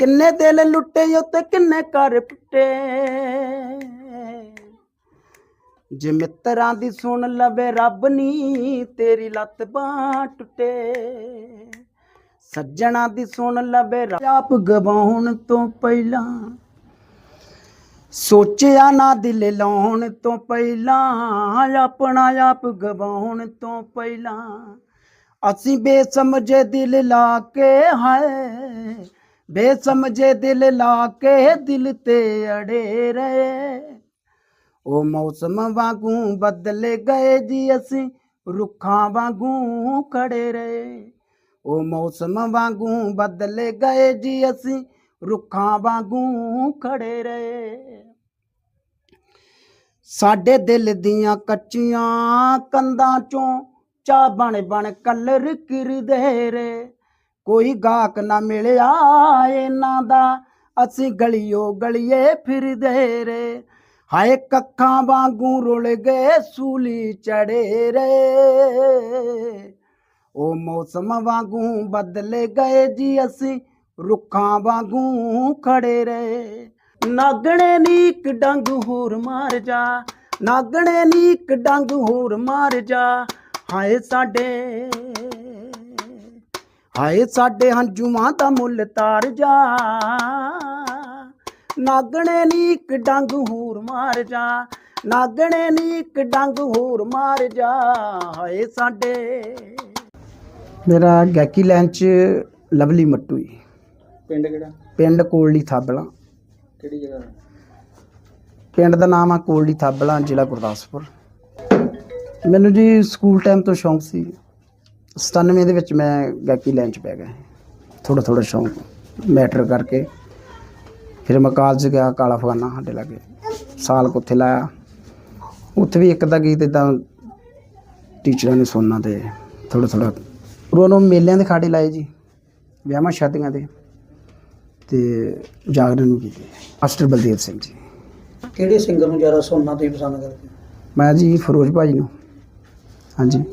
ਕਿੰਨੇ ਦਿਲ ਲੁੱਟੇ ਉੱਤੇ ਕਿੰਨੇ ਘਰ ਪੁੱਟੇ। ਜੇ ਮਿੱਤਰਾਂ ਦੀ ਸੁਣ ਲਵੇ ਰੱਬ ਨੀ, ਤੇਰੀ ਲੱਤ ਬਾਂਹ ਟੁੱਟੇ। ਸੱਜਣਾ ਦੀ ਸੁਣ ਲਵੇ ਆਪ ਗਵਾਉਣ ਤੋਂ ਪਹਿਲਾਂ। ਸੋਚਿਆ ਨਾ ਦਿਲ ਲਾਉਣ ਤੋਂ ਪਹਿਲਾਂ, ਆਪਣਾ ਆਪ ਗਵਾਉਣ ਤੋਂ ਪਹਿਲਾਂ। ਅਸੀਂ ਬੇਸਮਝੇ ਦਿਲ ਲਾ ਕੇ ਹਾਏ ਬੇਸਮਝੇ ਦਿਲ ਲਾ ਕੇ ਦਿਲ ਤੇ ਅੜੇ ਰਹੇ। ਉਹ ਮੌਸਮ ਵਾਂਗੂ ਬਦਲੇ ਗਏ ਜੀ, ਅਸੀਂ ਰੁੱਖਾਂ ਵਾਂਗੂ ਖੜੇ ਰਹੇ। ਉਹ ਮੌਸਮ ਵਾਂਗੂ ਬਦਲੇ ਗਏ ਜੀ, ਅਸੀਂ ਰੁੱਖਾਂ ਵਾਂਗੂ ਖੜੇ ਰਹੇ। ਸਾਡੇ ਦਿਲ ਦੀਆਂ ਕੱਚੀਆਂ ਕੰਧਾਂ ਚੋਂ ਚਾ ਬਣ ਬਣ ਕਲਰ ਕਿਰਦੇ ਰੇ ਕੋਈ ਗਾਹਕ ਨਾ ਮਿਲਿਆ ਇਹਨਾਂ ਦਾ। ਅਸੀਂ ਗਲੀਓ ਗਲੀਏ ਫਿਰਦੇ ਰੇ ਹਾਏ ਕੱਖਾਂ ਵਾਂਗੂ ਰੁਲ ਗਏ ਸੂਲੀ ਚੜੇ ਰੇ ਉਹ ਮੌਸਮ ਵਾਂਗੂ ਬਦਲੇ ਗਏ ਜੀ ਅਸੀਂ, ਰੁੱਖਾਂ ਵਾਂਗੂ ਖੜੇ ਰਹੇ। ਨਾਗਣੇ ਨੀ ਇੱਕ ਡੰਗ ਹੋਰ ਮਾਰ ਜਾ, ਨਾਗਣੇ ਨੀ ਇੱਕ ਡੰਗ ਹੋਰ ਮਾਰ ਜਾ, ਹਾਏ ਸਾਡੇ ਹਾਏ ਸਾਡੇ ਹੰਝੂਆਂ ਦਾ ਮੁੱਲ ਤਾਰ ਜਾ। ਨਾਗਣੇ ਨੀ ਇੱਕ ਡੰਗ ਹੋਰ ਮਾਰ ਜਾ। ਨਾਗਣੇ ਨੀ ਇੱਕ ਡੰਗ ਹੋਰ ਮਾਰ ਜਾ। ਹਾਏ ਸਾਡੇ। ਮੇਰਾ ਗਾਇਕੀ ਲਾਈਨ ਚ ਲਵਲੀ ਮੱਟੂ ਜੀ। ਪਿੰਡ ਕਿਹੜਾ? ਪਿੰਡ ਕੋਲੜੀ ਥਾਬਲਾ। ਕਿਹੜੀ ਜਗ੍ਹਾ? ਪਿੰਡ ਦਾ ਨਾਮ ਆ ਕੋਲੜੀ ਥਾਬਲਾ ਜ਼ਿਲ੍ਹਾ ਗੁਰਦਾਸਪੁਰ। ਮੈਨੂੰ ਜੀ ਸਕੂਲ ਟਾਈਮ ਤੋਂ ਸ਼ੌਂਕ ਸੀ। 97 ਦੇ ਵਿੱਚ ਮੈਂ ਗਾਇਕੀ ਲਾਈਨ 'ਚ ਪੈ ਗਿਆ। ਥੋੜਾ ਥੋੜਾ ਸ਼ੌਂਕ ਮੈਟਰ ਕਰਕੇ। ਫਿਰ ਮੈਂ ਕਾਲਜ ਗਿਆ ਕਾਲਾ ਫਗਾਨਾ ਸਾਡੇ ਲਾਗੇ। ਸਾਲ ਕੁ ਉੱਥੇ ਲਾਇਆ। ਉੱਥੇ ਵੀ ਇੱਕ ਦਾ ਗੀਤ ਇਦਾਂ ਟੀਚਰਾਂ ਨੇ ਸੁਣਨਾ ਤੇ ਥੋੜਾ ਥੋੜਾ ਉਹਨਾਂ ਮੇਲਿਆਂ ਦੇ ਖਾੜੇ ਲਾਏ ਜੀ ਵਿਆਹਾਂ ਸ਼ਾਦੀਆਂ ਦੇ। ਤੇ ਜਾਗਰਣ ਵੀ ਕੀਤੇ। ਮਾਸਟਰ ਬਲਦੇਵ ਸਿੰਘ ਜੀ। ਕਿਹੜੇ ਸਿੰਗਰ ਨੂੰ ਜ਼ਿਆਦਾ ਸੁਣਨਾ ਤੁਸੀਂ ਪਸੰਦ ਕਰਦੇ? ਮੈਂ ਜੀ ਫਿਰੋਜ਼ ਭਾਜੀ ਨੂੰ। ਹਾਂਜੀ।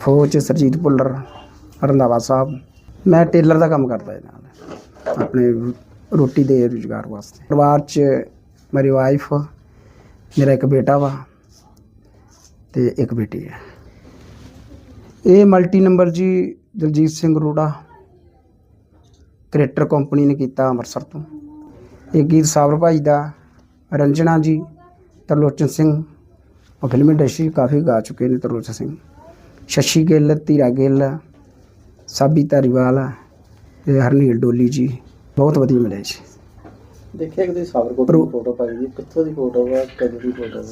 ਫੌਜ 'ਚ ਸਰਜੀਤ ਭੁੱਲਰ, ਰੰਧਾਵਾ ਸਾਹਿਬ, ਮੈਂ ਟੇਲਰ ਦਾ ਕੰਮ ਕਰਦਾ ਜੀ ਨਾਲ। ਆਪਣੇ ਰੋਟੀ ਦੇ ਰੁਜ਼ਗਾਰ ਵਾਸਤੇ। ਪਰਿਵਾਰ 'ਚ ਮੇਰੀ ਵਾਈਫ ਮੇਰਾ ਇੱਕ ਬੇਟਾ ਵਾ ਤੇ ਇੱਕ ਬੇਟੀ ਹੈ। ਇਹ ਮਲਟੀ ਨੰਬਰ ਜੀ ਦਲਜੀਤ ਸਿੰਘ ਰੋੜਾ ਕ੍ਰੀਏਟਰ ਕੰਪਨੀ ਨੇ ਕੀਤਾ ਅੰਮ੍ਰਿਤਸਰ ਤੋਂ। ਇਹ ਗੀਤ ਸਾਬਰ ਭਾਈ ਦਾ ਰੰਜਨਾ ਜੀ, ਤਰਲੋਚਨ ਸਿੰਘ, ਉਹ ਫਿਲਮ ਇੰਡਸਟਰੀ ਕਾਫੀ ਗਾ ਚੁੱਕੇ ਨੇ ਤਰਲੋਚਨ ਸਿੰਘ। ਸ਼ਸ਼ੀ ਗਿੱਲ ਧੀਰਾ ਗਿੱਲ ਸਾਬੀ ਧਾਰੀਵਾਲ ਤੇ ਹਰਨੀਲ ਡੋਲੀ ਜੀ। ਬਹੁਤ ਵਧੀਆ ਮਿਲੇ ਜੀ। ਦੇਖਿਆ ਕਿ ਤੁਸੀਂ ਦੀ ਪ੍ਰੋ- ਫੋਟੋ ਪਾਈ ਜੀ ਕਿੱਥੋਂ ਦੀ ਫੋਟੋ ਵਾ? ਕਦੋਂ ਦੀ ਫੋਟੋ ਵਾ?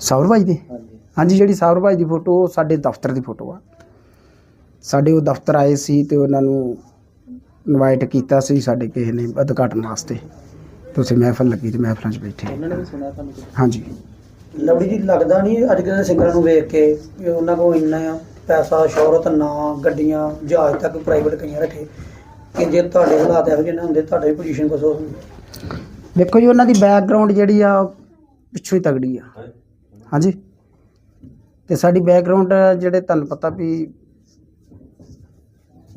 ਸਾਬਰ ਭਾਈ ਦੀ? ਹਾਂਜੀ। ਹਾਂਜੀ ਜਿਹੜੀ ਸਾਬਰ ਭਾਈ ਦੀ ਫੋਟੋ ਉਹ ਸਾਡੇ ਦਫ਼ਤਰ ਦੀ ਫੋਟੋ ਆ। ਸਾਡੇ ਉਹ ਦਫ਼ਤਰ ਆਏ ਸੀ ਤੇ ਉਹਨਾਂ ਨੂੰ ਇਨਵਾਈਟ ਕੀਤਾ ਸੀ ਸਾਡੇ ਕਿਸੇ ਨੇ ਉਦਘਾਟਨ ਵਾਸਤੇ। ਤੁਸੀਂ ਮਹਿਫਲ ਲੱਗੀ ਤੇ ਮਹਿਫਲਾਂ 'ਚ ਬੈਠੇ। ਉਹਨਾਂ ਨੇ ਵੀ ਸੁਣਿਆ ਤੁਹਾਨੂੰ? ਹਾਂਜੀ। ਲਵੜੀ ਜੀ ਲੱਗਦਾ ਨਹੀਂ ਅੱਜ ਕੱਲ੍ਹ ਦੇ ਸਿੰਗਰਾਂ ਨੂੰ ਵੇਖ ਕੇ ਵੀ ਉਹਨਾਂ ਕੋਲ ਇੰਨਾ ਪੈਸਾ ਸ਼ੋਹਰਤ ਨਾਂ ਗੱਡੀਆਂ ਜਹਾਜ਼ ਤੱਕ ਪ੍ਰਾਈਵੇਟ ਕਈਆਂ ਰੱਖੇ। ਕਿ ਜੇ ਤੁਹਾਡੇ ਹਾਲਾਤ ਇਹੋ ਜਿਹੇ ਨਾ ਹੁੰਦੇ ਤੁਹਾਡੀ ਪੋਜੀਸ਼ਨ ਕੁਛ ਹੋਰ ਹੁੰਦੀ। ਦੇਖੋ ਜੀ ਉਹਨਾਂ ਦੀ ਬੈਕਗ੍ਰਾਉਂਡ ਜਿਹੜੀ ਆ ਉਹ ਪਿੱਛੋਂ ਹੀ ਤਗੜੀ ਆ। ਹਾਂਜੀ। ਤੇ ਸਾਡੀ ਬੈਕਗ੍ਰਾਉਂਡ ਜਿਹੜੇ ਤੁਹਾਨੂੰ ਪਤਾ ਵੀ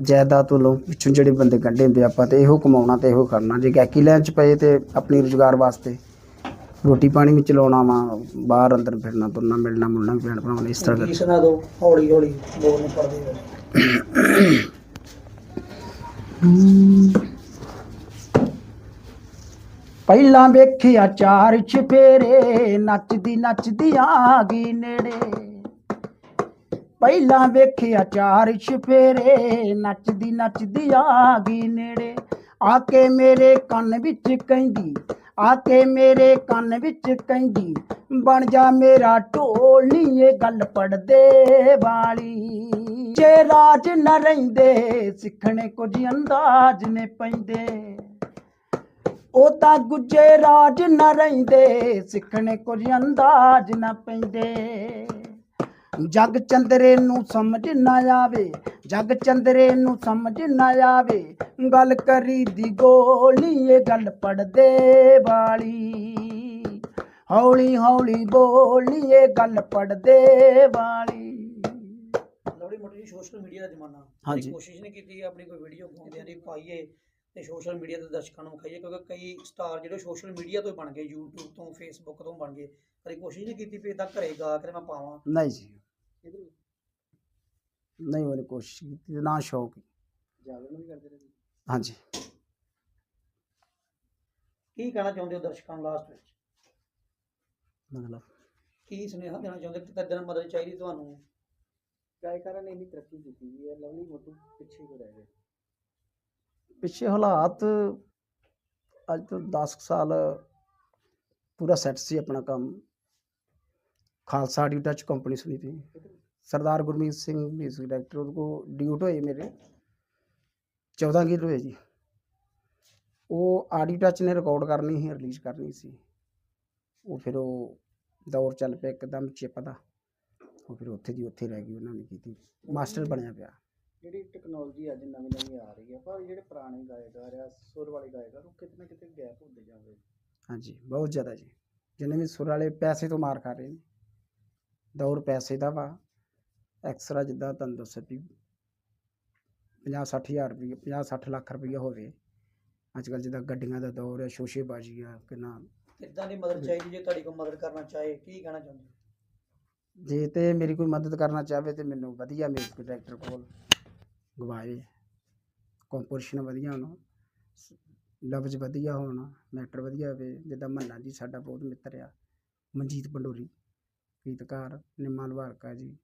ਜਾਇਦਾਦ ਵੱਲੋਂ ਪਿੱਛੋਂ ਜਿਹੜੇ ਬੰਦੇ ਕੱਢੇ ਹੁੰਦੇ ਆਪਾਂ ਤੇ ਇਹੋ ਕਮਾਉਣਾ ਤੇ ਇਹੋ ਕਰਨਾ। ਜੇ ਗਾਇਕੀ ਲੈਣ ਚ ਪਏ ਤੇ ਆਪਣੀ ਰੁਜ਼ਗਾਰ ਵਾਸਤੇ ਰੋਟੀ ਪਾਣੀ ਵੀ ਚਲਾਉਣਾ ਵਾ ਬਾਹਰ ਅੰਦਰ ਫਿਰਨਾ ਤੁਰਨਾ ਮਿਲਣਾ ਮੁਲਣਾ ਭੈਣ ਭਰਾਵਾਂ ਇਸ ਤਰ੍ਹਾਂ ਕੀ ਕਰ ਸੁਣਾ ਦੋ ਹੌਲੀ ਹੌਲੀ ਬੋਲ ਨੂੰ ਪੜਦੇ ਪਹਿਲਾਂ ਵੇਖਿਆ ਚਾਰ ਚਫੇਰੇ ਨੱਚਦੀ ਨੱਚਦੀ ਆ ਗਈ ਨੇੜੇ। ਪਹਿਲਾਂ ਵੇਖਿਆ ਚਾਰ ਚਫੇਰੇ ਨੱਚਦੀ ਨੱਚਦੀ ਆ ਗਈ ਨੇੜੇ। ਆ ਕੇ ਮੇਰੇ ਕੰਨ ਵਿੱਚ ਕਹਿੰਦੀ ਆ ਕੇ ਮੇਰੇ ਕੰਨ ਵਿੱਚ ਕਹਿੰਦੀ, ਬਣ ਜਾ ਮੇਰਾ ਢੋਲੀ ਗੱਲ ਪੜਦੇ ਵਾਲੀ। ਜੇ ਰਾਜ ਨ ਰਹਿੰਦੇ, ਸਿੱਖਣੇ ਕੁਝ ਅੰਦਾਜ਼ ਨੇ ਪੈਂਦੇ। ਉਹ ਤਾਂ ਗੁੱਜੇ ਰਾਜ ਨਾ ਰਹਿੰਦੇ, ਸਿੱਖਣੇ ਕੁਝ ਅੰਦਾਜ਼ ਨਾ ਪੈਂਦੇ। ਜਗ ਚੰਦਰੇ ਨੂੰ ਸਮਝ ਨਾ ਆਵੇ ਜਗ ਚੰਦਰੇ ਨੂੰ ਸਮਝ ਨਾ ਆਵੇ। ਗੱਲ ਕਰੀ ਦੀ ਗੋਲੀ ਇਹ ਗੱਲ ਪੜਦੇ ਵਾਲੀ। ਹੌਲੀ ਹੌਲੀ ਬੋਲੀ ਇਹ ਗੱਲ ਪੜਦੇ ਵਾਲੀ। ਲਵੜੀ ਮੋਟੀ ਸੋਸ਼ਲ ਮੀਡੀਆ ਦਾ ਜ਼ਮਾਨਾ। ਹਾਂਜੀ। ਕੋਸ਼ਿਸ਼ ਨਹੀਂ ਕੀਤੀ ਆਪਣੀ ਕੋਈ ਵੀਡੀਓ ਪਾਉਂਦਿਆਂ ਦੀ ਪਾਈਏ ਤੇ ਸੋਸ਼ਲ ਮੀਡੀਆ ਤੇ ਦਰਸ਼ਕਾਂ ਨੂੰ ਵਿਖਾਈਏ ਕਿਉਂਕਿ ਕਈ ਸਟਾਰ ਜਿਹੜੇ ਸੋਸ਼ਲ ਮੀਡੀਆ ਤੋਂ ਬਣ ਗਏ YouTube ਤੋਂ Facebook ਤੋਂ ਬਣ ਗਏ। ਕਦੀ ਕੋਸ਼ਿਸ਼ ਨਹੀਂ ਕੀਤੀ ਵੀ ਇਦਾਂ ਘਰੇ ਗਾ ਕੇ ਮੈਂ ਪਾਵਾਂ। ਨਹੀਂ ਜੀ। ਨਹੀਂ ਉਹਨੇ ਕੋਸ਼ਿਸ਼ ਕੀਤੀ ਤੇ ਨਾ ਸ਼ੌਕ ਜਾਗਰਣ ਵੀ ਕਰਦੇ ਰਹੇ ਹਾਂਜੀ। ਕੀ ਕਹਿਣਾ ਚਾਹੁੰਦੇ ਹੋ ਦਰਸ਼ਕਾਂ ਨੂੰ ਲਾਸਟ ਵਿੱਚ? ਮਤਲਬ? ਕੀ ਸੁਨੇਹਾ ਦੇਣਾ ਚਾਹੁੰਦੇ ਕਿ ਕਿੱਦਾਂ ਮਦਦ ਚਾਹੀਦੀ ਤੁਹਾਨੂੰ? ਗਾਇਕਾਰਾਂ ਨੇ ਇੰਨੀ ਤਰੱਕੀ ਕੀਤੀ ਵੀ ਹੈ ਲਵਲੀ ਮੋਟੂ ਪਿੱਛੇ ਕਿਉਂ ਰਹਿ ਗਏ ਪਿੱਛੇ ਹਾਲਾਤ ਅੱਜ ਤੋਂ 10 ਕੁ ਸਾਲ ਪੂਰਾ ਸੈੱਟ ਸੀ ਆਪਣਾ ਕੰਮ। ਟੱਚ ਕੰਪਨੀ ਸੁਣੀ ਥੀ ਸਰਦਾਰ ਗੁਰਮੀਤ ਸਿੰਘ ਮਿਊਜ਼ਿਕ ਡਾਇਰੈਕਟਰ ਉਹਦੇ ਕੋ ਡਿਊਟ ਹੋਏ ਮੇਰੇ। 14 ਗੀਤ ਹੋਏ ਜੀ। ਉਹ ਆਡੀਓ ਟੱਚ ਨੇ ਰਿਕਾਰਡ ਕਰਨੀ ਸੀ ਰਿਲੀਜ਼ ਕਰਨੀ ਸੀ। ਉਹ ਫਿਰ ਉਹ ਦੌਰ ਚੱਲ ਪਿਆ ਇੱਕਦਮ ਚਿਪ ਦਾ। ਉਹ ਫਿਰ ਉੱਥੇ ਦੀ ਉੱਥੇ ਰਹਿ ਗਈ ਉਹਨਾਂ ਨੇ ਕੀਤੀ। ਮਾਸਟਰ ਬਣਿਆ ਪਿਆ। ਜਿਹੜੀ ਟੈਕਨੋਲੋਜੀ ਅੱਜ ਨਵੀਂ ਨਵੀਂ ਆ ਰਹੀ ਹੈ ਪਰ ਜਿਹੜੇ ਪੁਰਾਣੇ ਗਾਇਕਾਰ ਆ ਸੁਰ ਵਾਲੇ ਗਾਇਕਾਰ ਉਹ ਕਿਤੇ ਨਾ ਕਿਤੇ ਗੈਪ ਹੁੰਦੇ ਜਾਂਦੇ ਹਾਂਜੀ ਬਹੁਤ ਜ਼ਿਆਦਾ ਜੀ। ਜਿੰਨੇ ਵੀ ਸੁਰ ਵਾਲੇ ਪੈਸੇ ਤੋਂ ਮਾਰ ਖਾ ਰਹੇ ਨੇ। ਦੌਰ ਪੈਸੇ ਦਾ ਵਾ। ਐਕਸਟਰਾ ਜਿੱਦਾਂ ਤੁਹਾਨੂੰ ਦੱਸਿਆ ਵੀ 50 60 ਹਜ਼ਾਰ ਰੁਪਏ 50 60 ਲੱਖ ਰੁਪਏ ਹੋਵੇ। ਅੱਜ ਕੱਲ੍ਹ ਜਿੱਦਾਂ ਗੱਡੀਆਂ ਦਾ ਦੌਰ ਹੈ ਸ਼ੋਸ਼ੇਬਾਜ਼ੀ ਆ ਕਿੰਨਾ। ਕਿੱਦਾਂ ਦੀ ਮਦਦ ਚਾਹੀਦੀ ਜੇ ਤੁਹਾਡੀ ਕੋਈ ਮਦਦ ਕਰਨਾ ਚਾਹੇ ਕੀ ਕਹਿਣਾ ਚਾਹੁੰਦੇ? ਜੇ ਤੇ ਮੇਰੀ ਕੋਈ ਮਦਦ ਕਰਨਾ ਚਾਹਵੇ ਤੇ ਮੈਨੂੰ ਵਧੀਆ ਮਿਊਜ਼ਿਕ ਡਾਇਰੈਕਟਰ ਕੋਲ ਗਵਾਏ। ਕੰਪੋਜੀਸ਼ਨ ਵਧੀਆ ਹੋਣ। ਲਫ਼ਜ਼ ਵਧੀਆ ਹੋਣ। ਮੈਟਰ ਵਧੀਆ ਹੋਵੇ। ਜਿੱਦਾਂ ਮੰਨਾ ਜੀ ਸਾਡਾ ਬਹੁਤ ਮਿੱਤਰ ਆ। ਮਨਜੀਤ ਪੰਡੋਰੀ। ਗੀਤਕਾਰ ਨਿੰਮਾ ਲਵਾਰਕਾ ਜੀ।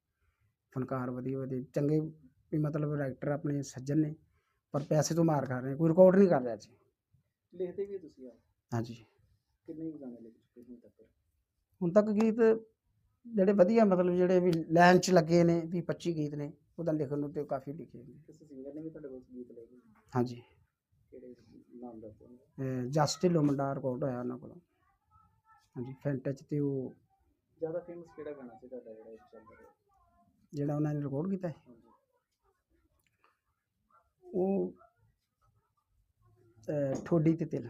ਫਨਕਾਰ ਵਧੀਆ ਵਧੀਆ। ਚੰਗੇ ਵੀ ਮਤਲਬ ਰਾਈਟਰ ਆਪਣੇ ਸੱਜਣ ਨੇ ਪਰ ਪੈਸੇ ਤੋਂ ਮਾਰ ਖਾ ਰਹੇ ਕੋਈ ਰਿਕਾਰਡ ਨਹੀਂ ਕਰ ਰਿਹਾ ਜੀ ਲਿਖਦੇ ਵੀ ਤੁਸੀਂ ਆ ਹਾਂਜੀ। ਕਿੰਨੇ ਕੁ ਗਾਣੇ ਲਿਖ ਚੁੱਕੇ ਹੁਣ ਤੱਕ? ਹੁਣ ਤੱਕ ਗੀਤ ਜਿਹੜੇ ਵਧੀਆ ਮਤਲਬ ਜਿਹੜੇ ਵੀ ਲਾਈਨ 'ਚ ਲੱਗੇ ਨੇ ਵੀ 25 ਗੀਤ ਨੇ ਉਹਦਾ ਲਿਖਣ ਨੂੰ ਤੇ ਕਾਫੀ ਲਿਖੇ ਨੇ। ਕਿਸੇ ਸਿੰਗਰ ਨੇ ਵੀ ਤੁਹਾਡੇ ਕੋਲ ਗੀਤ ਲਏ ਹੋਏ? ਹਾਂਜੀ। ਕਿਹੜੇ ਨਾਮ ਦੱਸੋ? ਉਹਨਾਂ ਜਸਟ ਢਿੱਲੋਂ ਮੁੰਡਾ ਰਿਕਾਰਡ ਹੋਇਆ ਉਹਨਾਂ ਕੋਲ। ਹਾਂਜੀ ਫੈਂਟਾ 'ਚ ਤੇ ਉਹ ਜ਼ਿਆਦਾ ਫੇਮਸ ਕਿਹੜਾ ਗਾਣਾ ਸੀ ਤੁਹਾਡਾ ਜਿਹੜਾ ਇਸ ਚੱਲ ਰਿਹਾ ਜਿਹੜਾ ਉਹਨਾਂ ਨੇ ਰਿਕਾਰਡ ਕੀਤਾ ਹੈ, ਉਹ ਅਹ, ਠੋਡੀ ਤੇ ਤਿਲ।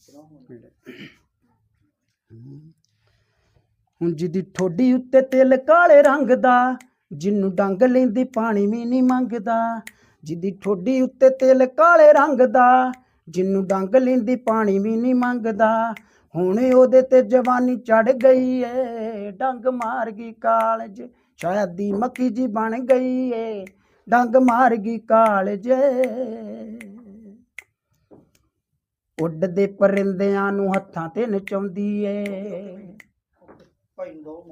ਸੁਣਾਓ ਹੁਣ? ਹੁਣ ਜਿਹਦੀ ਠੋਡੀ ਉੱਤੇ ਤਿਲ ਕਾਲੇ ਰੰਗ ਦਾ ਜਿਹਨੂੰ ਡੰਗ ਲੈਂਦੀ ਪਾਣੀ ਵੀ ਨਹੀਂ ਮੰਗਦਾ ਜਿਹਦੀ ਠੋਡੀ ਉੱਤੇ ਤਿਲ ਕਾਲੇ ਰੰਗ ਦਾ ਜਿਹਨੂੰ ਡੰਗ ਲੈਂਦੀ ਪਾਣੀ ਵੀ ਨਹੀਂ ਮੰਗਦਾ ਹੁਣ ਉਹਦੇ ਤੇ ਜਵਾਨੀ ਚੜ ਗਈ ਏ, ਡੰਗ ਮਾਰ ਗਈ ਕਾਲਜ, ਸ਼ਾਇਦ ਦੀ ਮੱਕੀ ਜੀ ਬਣ ਗਈ ਏ, ਡੰਗ ਮਾਰ ਗਈ ਕਾਲਜ। ਉੱਡਦੇ ਪਰਿੰਦਿਆਂ ਨੂੰ ਹੱਥਾਂ ਤੇ ਨਚਾਉਂਦੀ ਏ। ਭਾਈ ਦੋ